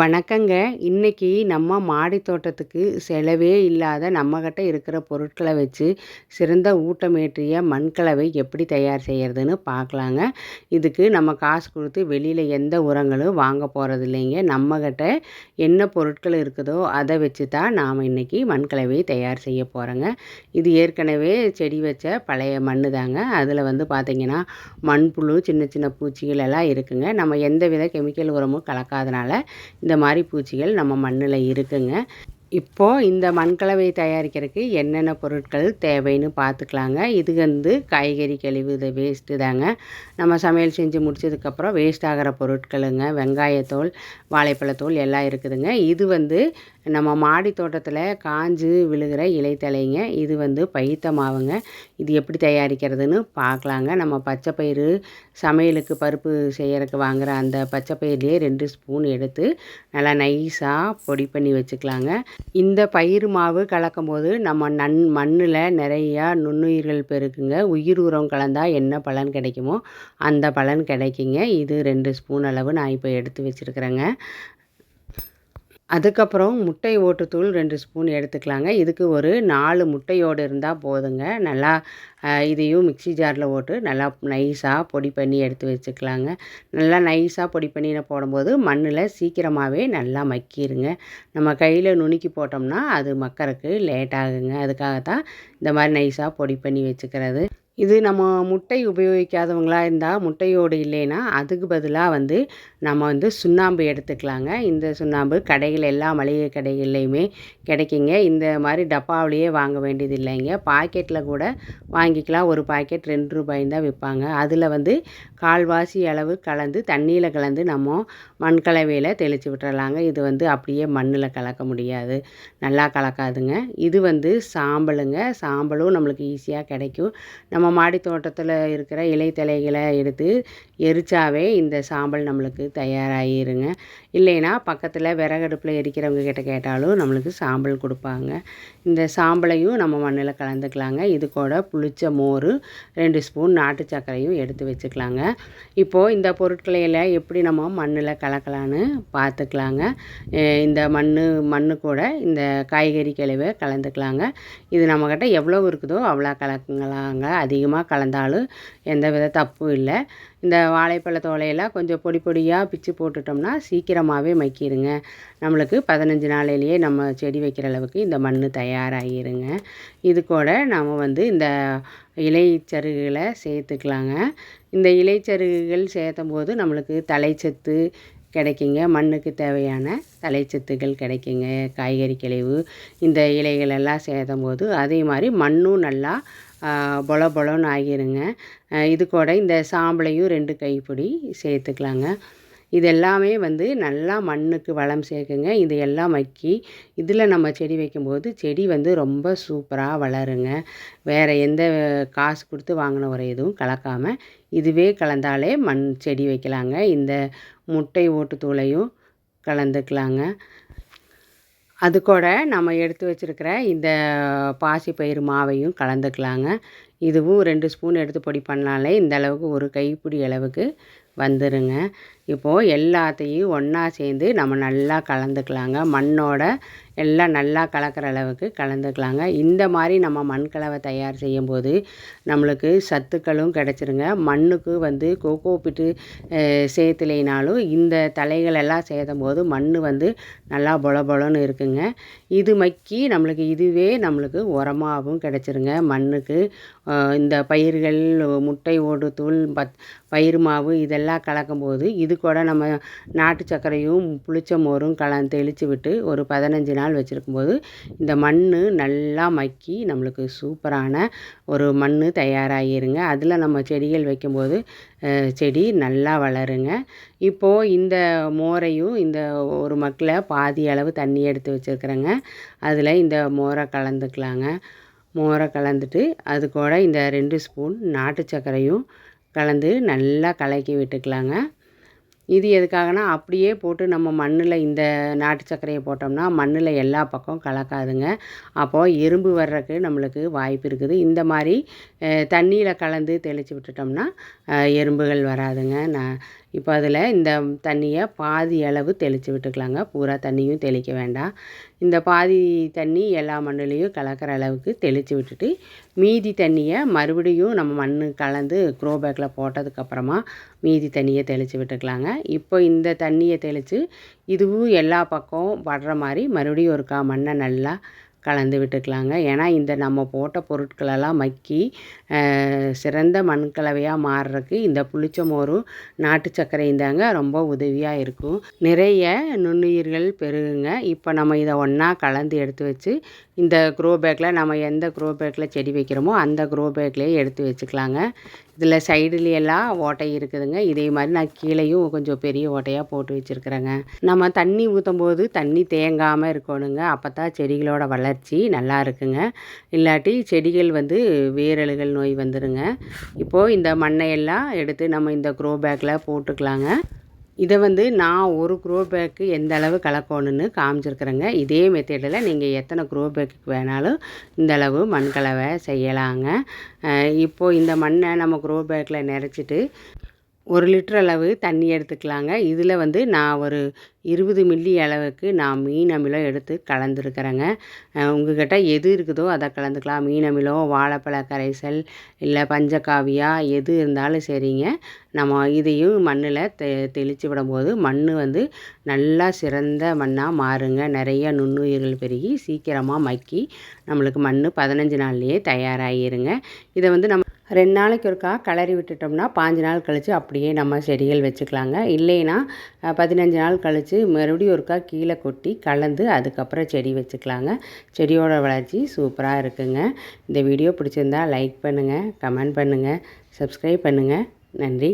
வணக்கங்க. இன்றைக்கி நம்ம மாடி தோட்டத்துக்கு செலவே இல்லாத நம்மக்கிட்ட இருக்கிற பொருட்களை வச்சு சிறந்த ஊட்டமேற்றிய மண்கலவை எப்படி தயார் செய்கிறதுன்னு பார்க்கலாங்க. இதுக்கு நம்ம காசு கொடுத்து வெளியில் எந்த உரங்களும் வாங்க போகிறது இல்லைங்க நம்மக்கிட்ட என்ன பொருட்கள் இருக்குதோ அதை வச்சு தான் நாம் இன்றைக்கி மண்கலவை தயார் செய்ய போகிறோங்க இது ஏற்கனவே செடி வச்ச பழைய மண் தாங்க. அதில் வந்து பார்த்திங்கன்னா மண்புழு சின்ன சின்ன பூச்சிகள் எல்லாம் இருக்குங்க. நம்ம எந்த வித கெமிக்கல் உரமும் கலக்காதனால இந்த மாதிரி பூச்சிகள் நம்ம மண்ணில் இருக்குங்க. இப்போது இந்த மண்கலவை தயாரிக்கிறதுக்கு என்னென்ன பொருட்கள் தேவைன்னு பார்த்துக்கலாங்க. இது வந்து காய்கறி கழிவு இது வேஸ்ட்டு தாங்க. நம்ம சமையல் செஞ்சு முடிச்சதுக்கப்புறம் வேஸ்ட் ஆகிற பொருட்களுங்க. வெங்காயத்தோல் வாழைப்பழத்தோல் எல்லாம் இருக்குதுங்க. இது வந்து நம்ம மாடி தோட்டத்தில் காஞ்சு விழுகிற இலைத்தலைங்க இது வந்து பைத்த மாவுங்க. இது எப்படி தயாரிக்கிறதுன்னு பார்க்கலாங்க. நம்ம பச்சை பயிறு சமையலுக்கு பருப்பு செய்யறதுக்கு வாங்குகிற அந்த பச்சை பயிர்லேயே ரெண்டு ஸ்பூன் எடுத்து நல்லா நைஸாக பொடி பண்ணி வச்சுக்கலாங்க. இந்த பயிர் மாவு கலக்கும் போது நம்ம நன் மண்ணில் நிறையா நுண்ணுயிர்கள் பெருக்குங்க. உயிர் உரம் கலந்தால் என்ன பலன் கிடைக்குமோ அந்த பலன் கிடைக்குங்க. இது ரெண்டு ஸ்பூன் அளவு நான் இப்போ எடுத்து வச்சுருக்குறேங்க. அதுக்கப்புறம் முட்டை ஓட்டுத்தூள் ரெண்டு ஸ்பூன் எடுத்துக்கலாங்க. இதுக்கு ஒரு நாலு முட்டையோடு இருந்தால் போதுங்க. நல்லா இதையும் மிக்சி ஜாரில் போட்டு நல்லா நைஸாக பொடி பண்ணி எடுத்து வச்சுக்கலாங்க. நல்லா நைஸாக பொடி பண்ணி போடும்போது மண்ணில் சீக்கிரமாகவே நல்லா மக்கிருங்க. நம்ம கையில் நுணுக்கி போட்டோம்னா அது மக்கறக்கு லேட் ஆகுங்க. அதுக்காக தான் இந்த மாதிரி நைஸாக பொடி பண்ணி வச்சுக்கிறது. இது நம்ம முட்டை உபயோகிக்காதவங்களாக இருந்தால் முட்டையோடு இல்லைன்னா அதுக்கு பதிலாக வந்து நம்ம வந்து சுண்ணாம்பு எடுத்துக்கலாங்க. இந்த சுண்ணாம்பு கடைகள் எல்லா மளிகை கடைகள்லையுமே கிடைக்குங்க. இந்த மாதிரி டப்பாவிலேயே வாங்க வேண்டியது இல்லைங்க. பாக்கெட்டில் கூட வாங்கிக்கலாம். ஒரு பாக்கெட் ரெண்டு ரூபாயும் தான் விற்பாங்க. அதில் வந்து கால்வாசி அளவு கலந்து தண்ணியில் கலந்து நம்ம மண் கலவையில் தெளித்து விட்டுறலாங்க. இது வந்து அப்படியே மண்ணில் கலக்க முடியாது. நல்லா கலக்காதுங்க. இது வந்து சாம்பலுங்க. சாம்பலும் நம்மளுக்கு ஈஸியாக கிடைக்கும். நம்ம மாடி தோட்டத்தில் இருக்கிற இலை தலைகளை எடுத்து எரிச்சாவே இந்த சாம்பல் நம்மளுக்கு தயாராகிருங்க இல்லைன்னா பக்கத்தில் விறகடுப்பில் எரிக்கிறவங்க கிட்ட கேட்டாலும் நம்மளுக்கு சாம்பல் கொடுப்பாங்க. இந்த சாம்பலையும் நம்ம மண்ணில் கலந்துக்கலாங்க. இது கூட புளிச்ச மோர் ரெண்டு ஸ்பூன் நாட்டு சர்க்கரையும் எடுத்து வச்சுக்கலாங்க. இப்போது இந்த பொருட்களையில் எப்படி நம்ம மண்ணில் கலக்கலான்னு பார்த்துக்கலாங்க இந்த மண் மண்ணு கூட இந்த காய்கறி கழிவை கலந்துக்கலாங்க. இது நம்மக்கிட்ட எவ்வளோ இருக்குதோ அவ்வளோ கலக்குங்களாங்க அது அதிகமாக கலந்தாலும் எந்த வித தப்பும் இல்லை. இந்த வாழைப்பழ தோலையெல்லாம் கொஞ்சம் பொடி பொடியாக பிச்சு போட்டுட்டோம்னா சீக்கிரமாகவே மக்கிடுங்க நம்மளுக்கு பதினஞ்சு நாளையிலேயே நம்ம செடி வைக்கிற அளவுக்கு இந்த மண் தயாராகிருங்க. இது கூட நாம் வந்து இந்த இலைச்சருகுகளை சேர்த்துக்கலாங்க. இந்த இலைச்சருகுகள் சேர்த்தும் போது நம்மளுக்கு தலைச்சத்து கிடைக்குங்க. மண்ணுக்கு தேவையான தலைச்சத்துகள் கிடைக்குங்க. காய்கறி கழிவு இந்த இலைகளெல்லாம் சேர்த்தும் போது அதே மாதிரி மண்ணும் நல்லா பொல பொலன்னு ஆகிருங்க. இது கூட இந்த சாம்பலையும் ரெண்டு கைப்பிடி சேர்த்துக்கலாங்க. இது எல்லாமே வந்து நல்லா மண்ணுக்கு வளம் சேர்க்குங்க. இது எல்லாம் மக்கி இதில் நம்ம செடி வைக்கும்போது செடி வந்து ரொம்ப சூப்பராக வளருங்க. வேறு எந்த காசு கொடுத்து வாங்கின ஒரு எதுவும் கலக்காமல் இதுவே கலந்தாலே மண் செடி வைக்கலாங்க. இந்த முட்டை ஓட்டு தூளையும் கலந்துக்கலாங்க. அது கூட நம்ம எடுத்து வச்சுருக்கிற இந்த பாசிப்பயிறு மாவையும் கலந்துக்கலாங்க. இதுவும் ரெண்டு ஸ்பூன் எடுத்து பொடி பண்ணாலே இந்த அளவுக்கு ஒரு கைப்பிடி அளவுக்கு வந்துடுங்க இப்போது எல்லாத்தையும் ஒன்றா சேர்ந்து நம்ம நல்லா கலந்துக்கலாங்க. மண்ணோட எல்லாம் நல்லா கலக்கிற அளவுக்கு கலந்துக்கலாங்க. இந்த மாதிரி நம்ம மண்கலவை தயார் செய்யும்போது நம்மளுக்கு சத்துக்களும் கிடச்சிருங்க. மண்ணுக்கு வந்து கோகோ பிட்டு சேர்த்துலைனாலும் இந்த தலைகளெல்லாம் எல்லாம் போது மண் வந்து நல்லா பொல பொலன்னு இருக்குங்க. இது மக்கி நம்மளுக்கு இதுவே நம்மளுக்கு உரமாகவும் கிடச்சிருங்க. மண்ணுக்கு இந்த பயிர்கள் முட்டை ஓடு தூள் பத் பயிர் மாவு இதெல்லாம் நல்லா கலக்கும்போது இது கூட நம்ம நாட்டு சர்க்கரையும் புளிச்ச மோரும் கல தெளித்து விட்டு ஒரு பதினஞ்சு நாள் நாள் வச்சுருக்கும்போது இந்த மண் நல்லா மக்கி நம்மளுக்கு சூப்பரான ஒரு மண் தயாராகிருங்க. அதில் நம்ம செடிகள் வைக்கும்போது செடி நல்லா வளருங்க. இப்போது இந்த மோரையும் இந்த ஒரு மக்கில் பாதி அளவு தண்ணி எடுத்து வச்சுருக்குறேங்க. அதில் இந்த மோரை கலந்துக்கலாங்க. மோரை கலந்துட்டு அது கூட இந்த ரெண்டு ஸ்பூன் நாட்டு சர்க்கரையும் கலந்து நல்லா கலக்கி விட்டுக்கலாங்க. இது எதுக்காகனா அப்படியே போட்டு நம்ம மண்ணில் இந்த நாட்டு சர்க்கரையை போட்டோம்னா மண்ணில் எல்லா பக்கம் கலக்காதுங்க. அப்போது எறும்பு வர்றதுக்கு நம்மளுக்கு வாய்ப்பு இருக்குது. இந்த மாதிரி தண்ணியில் கலந்து தெளித்து விட்டுட்டோம்னா எறும்புகள் வராதுங்க. நான் இப்போ அதில் இந்த தண்ணியை பாதி அளவு தெளித்து விட்டுக்கலாங்க. பூரா தண்ணியும் தெளிக்க வேண்டாம். இந்த பாதி தண்ணி எல்லா மண்ணுலேயும் கலக்கிற அளவுக்கு தெளித்து விட்டுட்டு மீதி தண்ணியை மறுபடியும் நம்ம மண் கலந்து க்ரோ பேக்கில் போட்டதுக்கப்புறமா மீதி தண்ணியை தெளித்து விட்டுக்கலாங்க. இப்போ இந்த தண்ணியை தெளித்து இதுவும் எல்லா பக்கம் படுற மாதிரி மறுபடியும் ஒருக்கா மண்ணை நல்லா கலந்து விட்டுக்கலாங்க. ஏன்னா இந்த நம்ம போட்ட பொருட்களெல்லாம் மக்கி சிறந்த மண்கலவையாக மாறுறதுக்கு இந்த புளிச்ச மோரும் நாட்டு சர்க்கரையும் தாங்க ரொம்ப உதவியாக இருக்கும். நிறைய நுண்ணுயிர்கள் பெருகுங்க. இப்போ நம்ம இதை ஒன்றா கலந்து எடுத்து வச்சு இந்த க்ரோ பேக்கில் நம்ம எந்த க்ரோ பேக்கில் செடி வைக்கிறோமோ அந்த க்ரோ பேக்லேயே எடுத்து வச்சுக்கலாங்க. இதில் சைடுலையெல்லாம் ஓட்டை இருக்குதுங்க. இதே மாதிரி நான் கீழேயும் கொஞ்சம் பெரிய ஓட்டையாக போட்டு வச்சுருக்குறேங்க. நம்ம தண்ணி ஊற்றும் போது தண்ணி தேங்காமல் இருக்கணுங்க. அப்போ தான் செடிகளோட வளர்ச்சி நல்லா இருக்குங்க. இல்லாட்டி செடிகள் வந்து வேரலுகள் நோய் வந்துடுங்க இப்போது இந்த மண்ணையெல்லாம் எடுத்து நம்ம இந்த க்ரோ பேக்கில் போட்டுக்கலாங்க. இதை வந்து நான் ஒரு க்ரோ பேக்கு எந்த அளவு கலக்கணுன்னு காமிச்சிருக்கிறேங்க. இதே மெத்தேடில் நீங்கள் எத்தனை க்ரோ பேக்கு வேணாலும் இந்த அளவு மண் கலவை செய்யலாங்க இப்போது இந்த மண்ணை நம்ம க்ரோ பேக்கில் நிறச்சிட்டு ஒரு லிட்டர் அளவு தண்ணி எடுத்துக்கலாங்க. இதில் வந்து நான் ஒரு இருபது மில்லி அளவுக்கு நான் மீன் அமிலம் எடுத்து கலந்துருக்கிறேங்க. உங்கள்கிட்ட எது இருக்குதோ அதை கலந்துக்கலாம். மீன் அமிலம் வாழைப்பழ கரைசல் இல்லை பஞ்சகாவியா எது இருந்தாலும் சரிங்க. நம்ம இதையும் மண்ணில் தெ தெளித்து விடும்போது மண் வந்து நல்லா சிறந்த மண்ணாக மாறுங்க. நிறைய நுண்ணுயிர்கள் பெருகி சீக்கிரமாக மக்கி நம்மளுக்கு மண் பதினஞ்சு நாள்லேயே தயாராகிருங்க இதை வந்து நம்ம ரெண்டு நாளைக்கு ஒருக்கா கிளறி விட்டுட்டோம்னா பாஞ்சு நாள் கழித்து அப்படியே நம்ம செடிகள் வச்சுக்கலாங்க. இல்லைன்னா பதினஞ்சு நாள் கழித்து மறுபடியும் ஒருக்கா கீழே கொட்டி கலந்து அதுக்கப்புறம் செடி வச்சுக்கலாங்க. செடியோட வளர்ச்சி சூப்பராக இருக்குங்க. இந்த வீடியோ பிடிச்சிருந்தா லைக் பண்ணுங்கள் கமெண்ட் பண்ணுங்கள் சப்ஸ்கிரைப் பண்ணுங்கள் நன்றி.